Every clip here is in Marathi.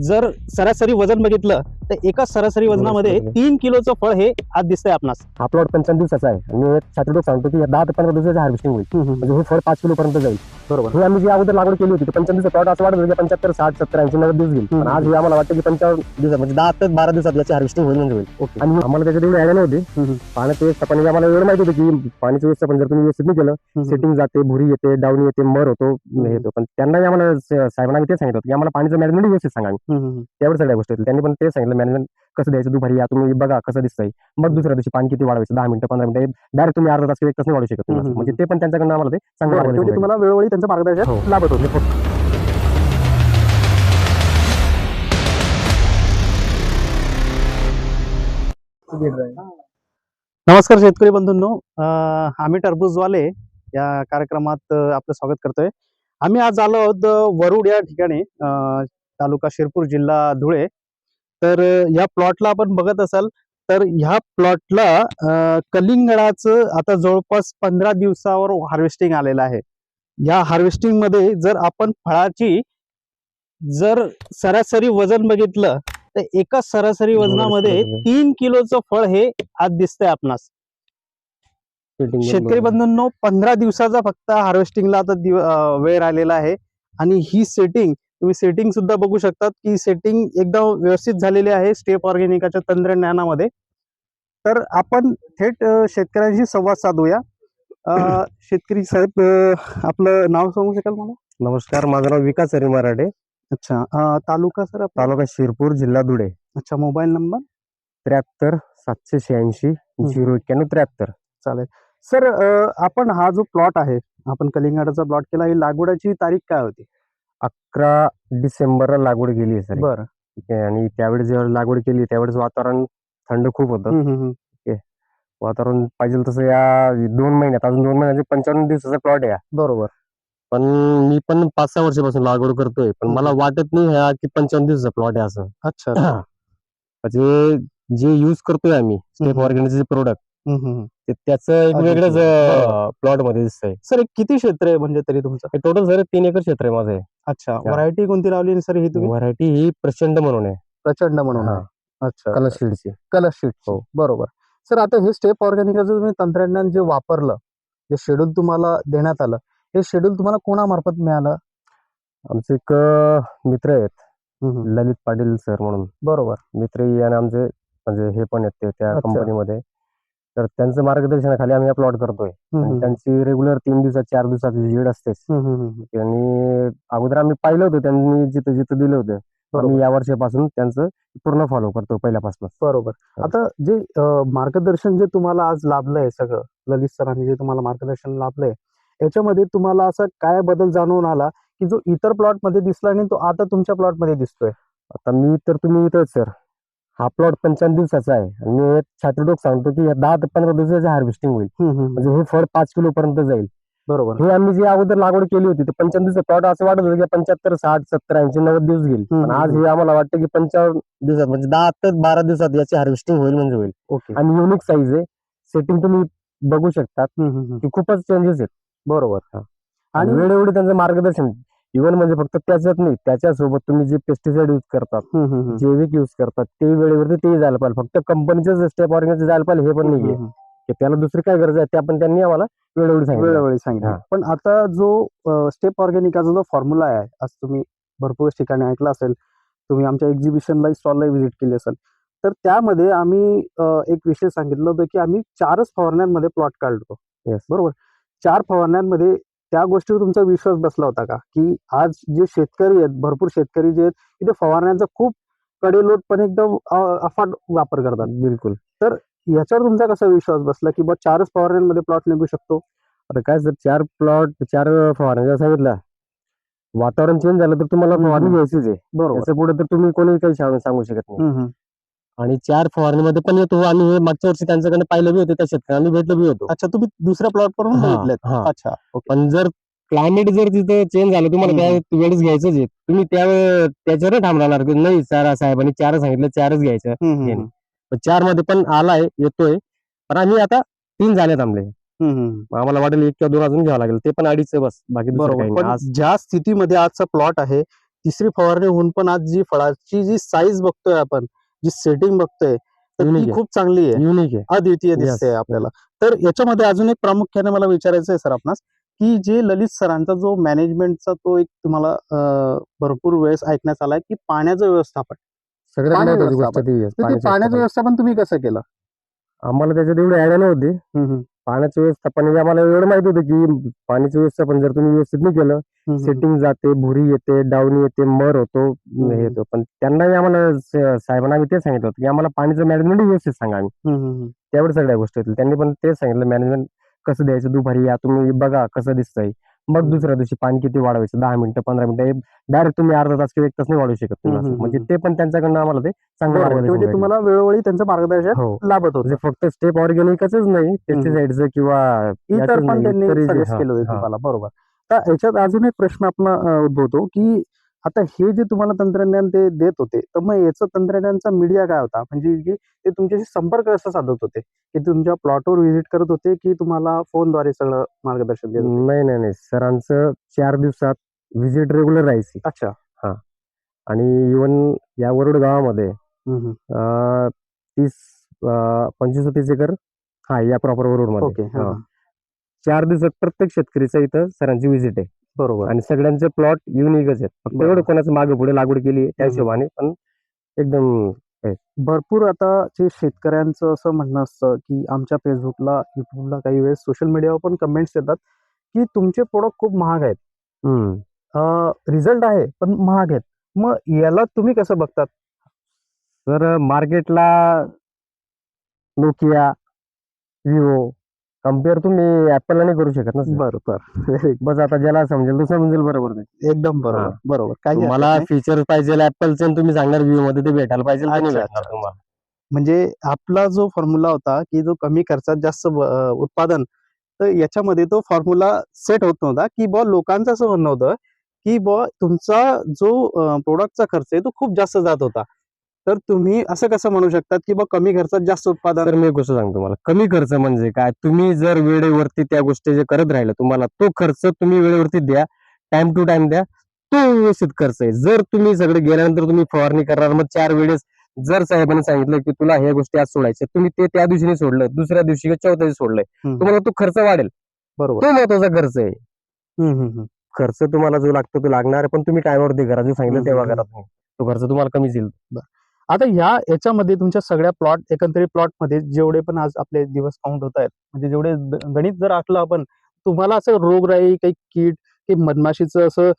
जर सरासरी वजन बघितलं तर एका सरासरी वजनामध्ये. तीन किलोचं फळ हे आज दिसतंय आपणास. हा प्लॉट पंचावन्न दिवसाचा आहे. आणि छात्र सांगतो की दहा ते पंधरा दिवसाचं हार्वेस्टिंग होईल. म्हणजे हे फळ पाच किलो पर्यंत जाईल. बरोबर. हे आम्ही जी अगोदर लागवड केली होती पंचावन्न दिवसाचा प्लॉट असं वाटत होतं पंच्याहत्तर साठ सत्तर ऐंशी नव्वद दिवस घेईल. पण आज हे आम्हाला वाटतं की पंचावन्न दिवसात म्हणजे दहा ते बारा दिवसात याची हार्वेस्टिंग होईल म्हणजे होईल. आणि आम्हाला त्याच्यात एवढी आयडिया नव्हती. पाण्याचं व्यवस्थापन म्हणजे आम्हाला एवढं माहिती होतं की पाण्याचं व्यवस्थापन जर तुम्ही व्यवस्थित नाही केलं सेटिंग जाते भुरी येते डाऊन येते मर होतो हे येतो पण त्यांनाही आम्हाला साहेबांना आम्ही ते सांगितलं होतं की आम्हाला पाण्याचं मॅनेजमेंट व्यवस्थित सांगा त्यावर सगळ्या गोष्टी त्यांनी पण ते सांगितलं मॅनेजमेंट कसं द्यायचं? दुपारी या तुम्ही बघा कसं दिसतंय. मग दुसऱ्या दिवशी पाणी किती वाढवायचं? दहा मिनिटं पंधरा मिनिटं डायरेक्ट तुम्ही अर्धा तास किंवा एक तास वाढू शकत. म्हणजे ते पण त्यांच्याकडनं आम्हाला ते चांगलं तुम्हाला वेळोवेळी त्यांचं मार्गदर्शन हो. लाभत होते नमस्कार शेतकरी बंधूंनो. अं, आम्ही टरबूजवाले या कार्यक्रमात अं, आपलं स्वागत करतोय. आम्ही आज आलो आहोत अं, वरुड या ठिकाणी. अं, तालुका शिरपूर जिल्हा धुळे. तर या प्लॉटला आपण बघत असाल तर ह्या प्लॉटला कलिंगडाचं आता जवळपास पंधरा दिवसावर हार्वेस्टिंग आलेलं आहे. या हार्वेस्टिंगमध्ये जर आपण फळाची जर सरासरी वजन बघितलं तर एका सरासरी वजनामध्ये. तीन किलोचं फळ हे आज दिसतंय आपणास. शेतकरी बंधूंनो पंधरा दिवसाचा फक्त हार्वेस्टिंगला आता वेळ राहिलेला आहे. आणि ही सेटिंग तुम्ही सेटिंग सुद्धा बघू शकतात की सेटिंग एकदम व्यवस्थित झालेली आहे स्टेप ऑर्गॅनिकाच्या तंत्रज्ञानामध्ये. तर आपण थेट शेतकऱ्यांशी संवाद साधूया. शेतकरी साहेब आपलं नाव सांगू शकाल मला? नमस्कार माझं नाव विकास हरी मराठे. अच्छा तालुका सर? तालुका शिरपूर जिल्हा धुळे. अच्छा मोबाईल नंबर? त्र्याहत्तर सातशे शहाऐंशी झिरो एक्क्याण्णव त्र्याहत्तर. चालेल. सर आपण हा जो प्लॉट आहे आपण कलिंगडाचा प्लॉट केला ही लागवडाची तारीख काय होती? अकरा डिसेंबरला लागवड केली आहे सर बरं ठीक आहे आणि त्यावेळेस जेव्हा लागवड केली त्यावेळेस वातावरण थंड खूप होतं हम्म, हम्म, हम्म. वातावरण पाहिजे तसं या दोन महिन्यात अजून दोन महिन्याचे पंचावन्न दिवसाचा प्लॉट आहे हा. बरोबर पण मी पण पाच सहा वर्षापासून लागवड करतोय पण मला वाटत नाही हा की पंचावन्न दिवसाचा प्लॉट आहे असं अच्छा म्हणजे जे युज करतोय आम्ही स्टेप हम्म. ऑर्गॅनिकचे प्रोडक्ट हम्म, हम्म, हम्म. ते त्याचं एक वेगळंच. प्लॉटमध्ये दिसतंय सर हे किती क्षेत्र आहे म्हणजे तरी तुमचं टोटल सर तीन एकर क्षेत्र आहे माझं हे. अच्छा व्हरायटी कोणती लावली सर ही तुम्ही? व्हरायटी ही प्रचंड म्हणून आहे. प्रचंड म्हणून हा. आहे. अच्छा कलर शीडची कलर शीट हो. बरोबर. सर आता हे स्टेप ऑर्गॅनिकाचं तुम्ही तंत्रज्ञान जे वापरलं जे शेड्यूल तुम्हाला देण्यात आलं हे शेड्यूल तुम्हाला कोणामार्फत मिळालं? आमचे एक अं, मित्र आहेत. ललित पाटील सर म्हणून. बरोबर. मित्र आणि आमचे म्हणजे हे पण आहेत ते त्या अच्छा. कंपनीमध्ये तर त्यांचं मार्गदर्शनाखाली आम्ही प्लॉट करतोय. आणि त्यांची रेग्युलर तीन दिवसात चार दिवसात व्हिजिट असतेच. आणि अगोदर आम्ही पाहिलं होतं त्यांनी जिथं जिथं दिलं होतं. आम्ही या वर्षापासून त्यांचं पूर्ण फॉलो करतो पहिल्यापासून बरोबर. हा. आता जे मार्गदर्शन जे तुम्हाला आज लाभलंय सगळं ललित सरांनी जे तुम्हाला मार्गदर्शन लाभलंय याच्यामध्ये तुम्हाला असा काय बदल जाणून आला की जो इतर प्लॉटमध्ये दिसला आणि तो आता तुमच्या प्लॉटमध्ये दिसतोय? आता मी तर तुम्ही इथं सर. हा प्लॉट पंचावन्न दिवसाचा आहे. आणि छातीडोक सांगतो की या दहा ते पंधरा दिवसाचं हार्वेस्टिंग होईल. म्हणजे हे फळ पाच किलो पर्यंत जाईल. बरोबर. हे आम्ही जे अगोदर लागवड केली होती ते पंचावन्न दिवसाचा प्लॉट असं वाटत होतं की पंच्याहत्तर साठ सत्तर ऐंशी नव्वद दिवस घेईल पण आज हे आम्हाला वाटतं की पंचावन्न दिवसात म्हणजे दहा ते बारा दिवसात याची हार्वेस्टिंग होईल म्हणजे होईल. ओके. आणि युनिक साईज आहे. सेटिंग तुम्ही बघू शकतात. की खूपच चेंजेस आहेत. बरोबर. आणि आणि वेळोवेळी त्यांचं मार्गदर्शन इव्हन म्हणजे फक्त त्याच्यात नाही त्याच्यासोबत तुम्ही जे पेस्टिसाइड युज करतात. जैविक युज करतात ते वेळेवरती ते जायला पाहिजे. फक्त कंपनीचं स्टेप ऑर्गॅनिक जायला पाहिजे हे पण नाहीये. की त्याला दुसरी काय गरज आहे त्या पण त्यांनी आम्हाला वेळोवेळी सांगितलं. वेळोवेळी सांगितलं. पण आता जो स्टेप ऑर्गॅनिकाचा जो फॉर्म्युला आहे आज तुम्ही भरपूर ठिकाणी ऐकला असेल तुम्ही आमच्या एक्झिबिशनला स्टॉलला व्हिजिट केली असेल तर त्यामध्ये आम्ही एक विषय सांगितलं होतं की आम्ही चारच फवारण्यांमध्ये प्लॉट काढतो. बरोबर? चार फवारण्यांमध्ये त्या गोष्टीवर तुमचा विश्वास बसला होता का? की आज जे शेतकरी आहेत भरपूर शेतकरी जे आहेत तिथे फवारण्यांचा खूप कडेलोटपणे एकदम अफाट वापर करतात. बिलकुल. याच्यावर तुमचा कसा विश्वास बसला की बा चारच फवारण्यांमध्ये प्लॉट निघू शकतो? आता काय सर चार प्लॉट चार फवारण्या सांगितलं वातावरण चेंज झालं तर तुम्हाला फवारणी. घ्यायचीच आहे. बरोबर. पुढे तर तुम्ही कोणी काही सांगू सांगू शकत नाही. आणि चार फवारणीमध्ये पण येतो. आणि हे मागच्या वर्षी त्यांच्याकडे पाहिलं बी होते त्या शेतकऱ्यांनी भेटलं बी होतो. अच्छा तुम्ही दुसऱ्या प्लॉट वरून हा, बघितलेत? हा. अच्छा ओके. पण जर क्लायमेट जर तिथं चेंज झालं तुम्हाला हम्म. त्या वेळेस घ्यायचंच आहे तुम्ही त्या त्याच्यावर ठाम राहणार की नाही चार साहेबांनी चार सांगितलं चारच घ्यायचं. हम्म, हम्म, घेणे. पण चारमध्ये पण आलाय येतोय. पण आम्ही आता तीन हम्म, हम्म. मग आम्हाला वाटेल एक किंवा दोन अजून घ्यावं लागेल. ते पण अडीच बस बाकी दुसरं काही बरोबर नाही. पण आज ज्या स्थितीमध्ये आजचा प्लॉट आहे तिसरी फवारणी होऊन पण आज जी फळाची जी साईज बघतोय आपण जी सेटिंग बघतोय तर ती. खूप चांगली आहे. युनिक आहे. अद्वितीय. दिसते आपल्याला. तर याच्यामध्ये अजून एक प्रामुख्याने मला विचारायचं आहे सर आपणास की जे ललित सरांचा जो मॅनेजमेंटचा तो एक तुम्हाला भरपूर वेळेस ऐकण्यात आलाय की पाण्याचं व्यवस्थापन. सगळ्यात पाण्याचं व्यवस्थापन. तुम्ही कसं केलं? आम्हाला त्याच्यात एवढी आयडिया नव्हती. पाण्याचं व्यवस्थापन म्हणजे आम्हाला एवढं माहीत होतं की पाण्याचं व्यवस्थापन जर तुम्ही व्यवस्थित नाही केलं. सेटिंग जाते भुरी येते डाऊन येते मर होतो हे येतो पण त्यांनाही आम्हाला साहेबांना आम्ही तेच सांगितलं होतं की आम्हाला पाणीचं मॅनेजमेंट व्यवस्थित सांगा आम्ही. त्यावर सगळ्या गोष्टी होतील. त्यांनी पण तेच सांगितलं मॅनेजमेंट कसं द्यायचं दुपारी या तुम्ही बघा कसं दिसतंय. मग. दुसऱ्या दिवशी पाणी किती वाढवायचं दहा मिनिटं पंधरा मिनिटं डायरेक्ट तुम्ही अर्धा तास किंवा एक तास नाही वाढवू शकत तुम्ही असं. म्हणजे. ते पण त्यांच्याकडनं आम्हाला ते चांगलं बरोबर. मार्गदर्शन म्हणजे भेटलं. तुम्हाला वेळोवेळी त्यांचं मार्गदर्शन हो लाभत होतं म्हणजे फक्त स्टेप ऑर्गॅनिकच नाही पेस्टिसाइडचं किंवा इतर याचंच पण नाही, त्यांनी इतरही जे- सजेस्ट हा, केलं होतं हा. तुम्हाला बरोबर तर याच्यात अजून एक प्रश्न आपला अं, उद्भवतो की आता हे जे तुम्हाला तंत्रज्ञान ते देत होते तर मग याचं तंत्रज्ञानचा मीडिया काय होता? म्हणजे की ते तुमच्याशी संपर्क कसा साधत होते? की तुमच्या प्लॉटवर व्हिजिट करत होते की तुम्हाला फोनद्वारे सगळं मार्गदर्शन देत होते? नाही नाही नाही. सरांचं चार दिवसात व्हिजिट रेग्युलर राहायची. अच्छा. आणि इवन या वरुड गावामध्ये हम्म, हम्म. अं, तीस अं, पंचवीस तीस एकर हा या प्रॉपर वरुडमध्ये ओके हा, हा. हा. चार दिवसात प्रत्येक शेतकरीचं इथं सरांची व्हिजिट आहे. बरोबर आणि सगळ्यांचे प्लॉट युनिकच आहेत फक्त. एवढं कोणाचं मागे पुढे लागवड केली त्या. हिशोबाने पण एकदम भरपूर आता जे शेतकऱ्यांचं असं म्हणणं असतं की आमच्या फेसबुकला युट्यूबला काही वेळेस सोशल मीडियावर पण कमेंट्स येतात की तुमचे प्रोडक्ट खूप महाग आहेत. रिझल्ट आहे पण महाग आहेत मग याला तुम्ही कसं बघतात तर मार्केटला नोकिया विवो कंपेअर तुम्ही ऍपलला नाही करू शकत ना sir. बरं बरं बस आता ज्याला समजेल तो समजेल बरोबर. एकदम बरोबर. बरोबर काही हरकत तुम्हाला नाही. फीचर पाहिजे ऍपलचे तुम्ही सांगणार व्ह्यू मध्ये ते भेटायला पाहिजे ते नाही अच्छा, भेटणार अच्छा, तुम्हाला म्हणजे आपला जो फॉर्म्युला होता की जो कमी खर्चात जास्त ब- अं, उत्पादन तर याच्यामध्ये तो फॉर्म्युला सेट होत नव्हता की बुवा लोकांचं असं म्हणणं होतं की बुवा तुमचा जो प्रोडक्टचा खर्च आहे तो खूप जास्त जात होता तर तुम्ही असं कसं म्हणू शकतात की बुवा कमी खर्चात जास्त उत्पादन? तर मी एक गोष्ट सांगतो तुम्हाला. कमी खर्च म्हणजे काय? तुम्ही जर वेळेवरती त्या गोष्टी जे करत राहिलं तुम्हाला तो खर्च तुम्ही वेळेवरती द्या टाइम टू टाइम द्या तो व्यवस्थित खर्च आहे. जर तुम्ही सगळे गेल्यानंतर तुम्ही फवारणी करणार मग चार वेळेस जर साहेबांनी सांगितलं की तुला ह्या गोष्टी आज सोडायच्या तुम्ही ते त्या दिवशी नाही सोडलं दुसऱ्या दिवशी किंवा चौथ्या दिवशी सोडलंय. तुम्हाला तो खर्च वाढेल. बरोबर. तो महत्त्वाचा खर्च आहे. खर्च तुम्हाला जो लागतो तो लागणार आहे, पण तुम्ही टायमावरती करा जो सांगितलं तेव्हा करा तो खर्च तुम्हाला कमीच येईल. आता ह्या याच्यामध्ये तुमच्या सगळ्या प्लॉट एकंदरीत प्लॉटमध्ये जेवढे पण आज आपले दिवस काउंट होत आहेत म्हणजे जेवढे गणित जर आखलं आपण तुम्हाला असं रोगराई काही कीड की मधमाशीचं असं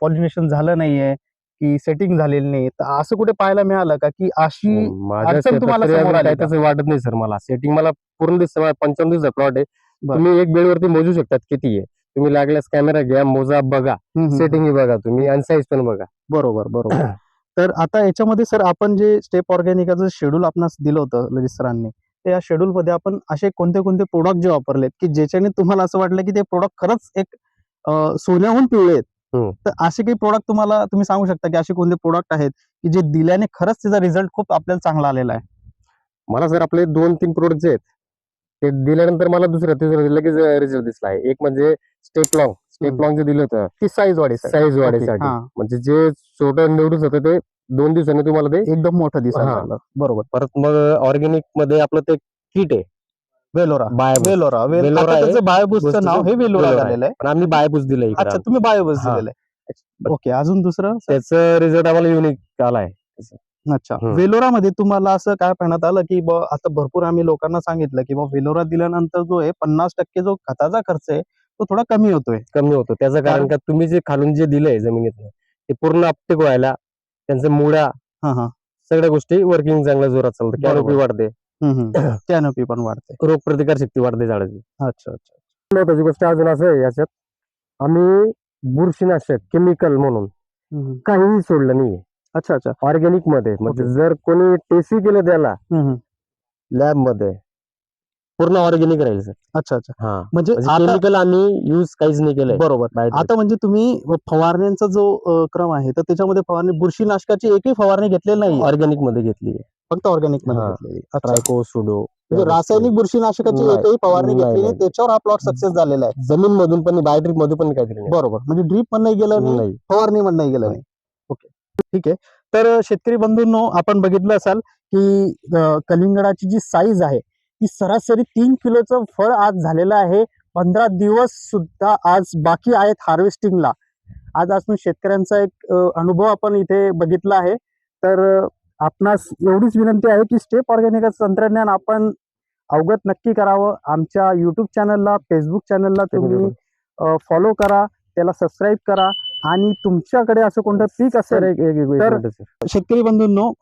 पॉलिनेशन झालं नाहीये की सेटिंग झालेलं नाही तर असं कुठे पाहायला मिळालं का? की अशी अडचण शेतात तुम्हाला समोर आली? तसं वाटत नाही सर मला. सेटिंग मला पूर्ण दिसतं पंचावन्न दिवसाचा प्लॉट आहे. तुम्ही एक बेडवरती मोजू शकतात किती आहे. तुम्ही लागल्यास कॅमेरा घ्या मोजा बघा. सेटिंग बघा तुम्ही आणि साईज पण बघा. बरोबर बरोबर. तर आता याच्यामध्ये सर आपण जे स्टेप ऑर्गॅनिकाचं शेड्यूल आपणास दिलं होतं ललित सरांनी तर या schedule मध्ये आपण असे कोणते कोणते प्रोडक्ट जे वापरलेत की ज्याच्याने तुम्हाला असं वाटलं की ते प्रोडक्ट खरंच एक सोन्याहून पिवळे आहेत. हम्म. तर असे काही प्रोडक्ट तुम्हाला तुम्ही सांगू शकता की असे कोणते प्रोडक्ट आहेत की जे दिल्याने खरंच त्याचा रिझल्ट खूप आपल्याला चांगला आलेला आहे? मला सर आपले दोन तीन प्रोडक्ट जे आहेत ते दिल्यानंतर मला दुसऱ्या तिसऱ्या लगेच रिझल्ट दिसला आहे. एक म्हणजे स्टेप लॉंग स्टेप. लॉंग जे दिलं होतं ती साईज वाढी साईज वाढीसाठी. म्हणजे जे छोटं निवडून होतं ते दोन दिवसांनी तुम्हाला ते एकदम मोठं दिसायला हा. लागलं. बरोबर. परत मग ऑर्गॅनिकमध्ये आपलं ते किट आहे. वेलोरा. बाय वेलोरा. वेल- वेलोरा आता आहे. त्याचं बायोबूसचं गोष्टीचं नाव हे वेलोरा वेलोरा आहे. झालेलं आहे. पण आम्ही बायपूस दिलं इकडे अच्छा तुम्ही बायोबूस हा. दिलेलं आहे. ओके अजून दुसरं? त्याचं रिझल्ट आम्हाला युनिक आलाय अच्छा. हम्म. वेलोरामध्ये तुम्हाला असं काय पाहण्यात आलं की आता भरपूर आम्ही लोकांना सांगितलं की बा वेलोरा दिल्यानंतर जो आहे पन्नास टक्के जो खताचा खर्च आहे तो थोडा कमी होतोय. कमी होतो. त्याचं कारण कारण- का तुम्ही जे खालून जे दिलंय जमिनीतनं ते पूर्ण अपटेक व्हायला त्यांचं मुळा हा हा. सगळ्या गोष्टी वर्किंग चांगल्या जोरात चालतं. कॅनोपी वाढते. कॅनोपी पण वाढते. रोगप्रतिकार शक्ती वाढते झाडाची. अच्छा अच्छा गोष्ट अजून असं आहे याच्यात आम्ही बुरशीनाशक केमिकल म्हणून. काहीही सोडलं नाही अच्छा अच्छा. ऑर्गॅनिकमध्ये. म्हणजे. जर कोणी टेसी केलं त्याला. लॅबमध्ये पूर्ण ऑर्गॅनिक राहील सर अच्छा अच्छा. हा. म्हणजे आता केमिकल आम्ही युज काहीच नाही केलंय. बरोबर. बाहेर आता म्हणजे तुम्ही फवारण्यांचा जो अ, क्रम आहे तर त्याच्यामध्ये फवारणी बुरशीनाशकाची एकही फवारणी घेतलेली नाही ऑर्गॅनिकमध्ये घेतली फक्त ऑर्गॅनिकमध्ये हा. घेतलेली अच्छा. ट्रायको सुडो म्हणजे रासायनिक बुरशीनाशकाची नाही, एकही फवारणी नाही, घेतली नाही. नाही. त्याच्यावर हा प्लॉट सक्सेस झालेला आहे. जमीन मधून पण बायोट्रिक मधून पण काहीतरी नाही. बरोबर. म्हणजे ड्रीप पण नाही गेलं नाही नाही. फवारणी पण नाही गेलं नाही. नाही. ठीक आहे. तर शेतकरी बंधूंनो आपण बघितलं असाल की अं, कलिंगडाची जी साईज आहे ती सरासरी तीन किलोचं फळ आज झालेलं आहे. पंधरा दिवस सुद्धा आज बाकी आहेत हार्वेस्टिंगला आज असून शेतकऱ्यांचा एक अनुभव आपण इथे बघितला आहे. तर आपणास एवढीच विनंती आहे की स्टेप ऑर्गॅनिक तंत्रज्ञान आपण अवगत नक्की करावं. आमच्या युट्यूब चॅनलला फेसबुक चॅनलला तुम्ही फॉलो करा. त्याला सबस्क्राईब करा. आणि तुमच्याकडे असं कोणतं पीक असेल तर-. शेतकरी बंधूंनो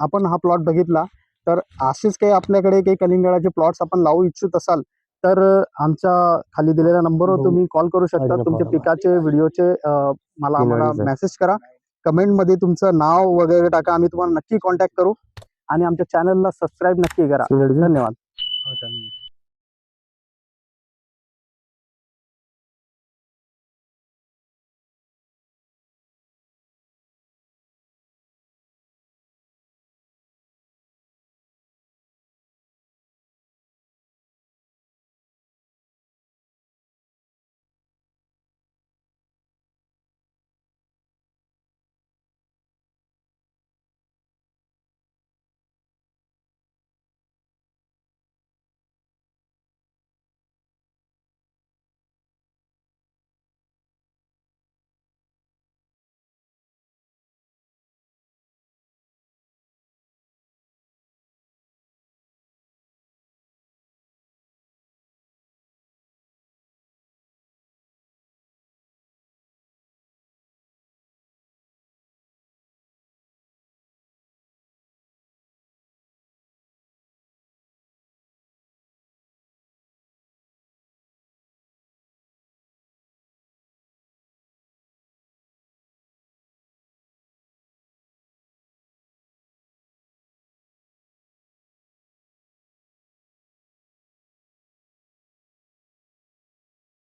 आपण हा प्लॉट बघितला. तर असेच काही आपल्याकडे काही कलिंगडाचे प्लॉट्स आपण लावू इच्छित असाल तर आमच्या खाली दिलेल्या नंबरवर हो. तुम्ही कॉल करू शकता तुमच्या. पिकाचे व्हिडिओचे मला आम्हाला. मेसेज करा कमेंटमध्ये तुमचं नाव वगैरे टाका आम्ही तुम्हाला नक्की कॉन्टॅक्ट करू आणि आमच्या चॅनलला सबस्क्राईब नक्की करा. धन्यवाद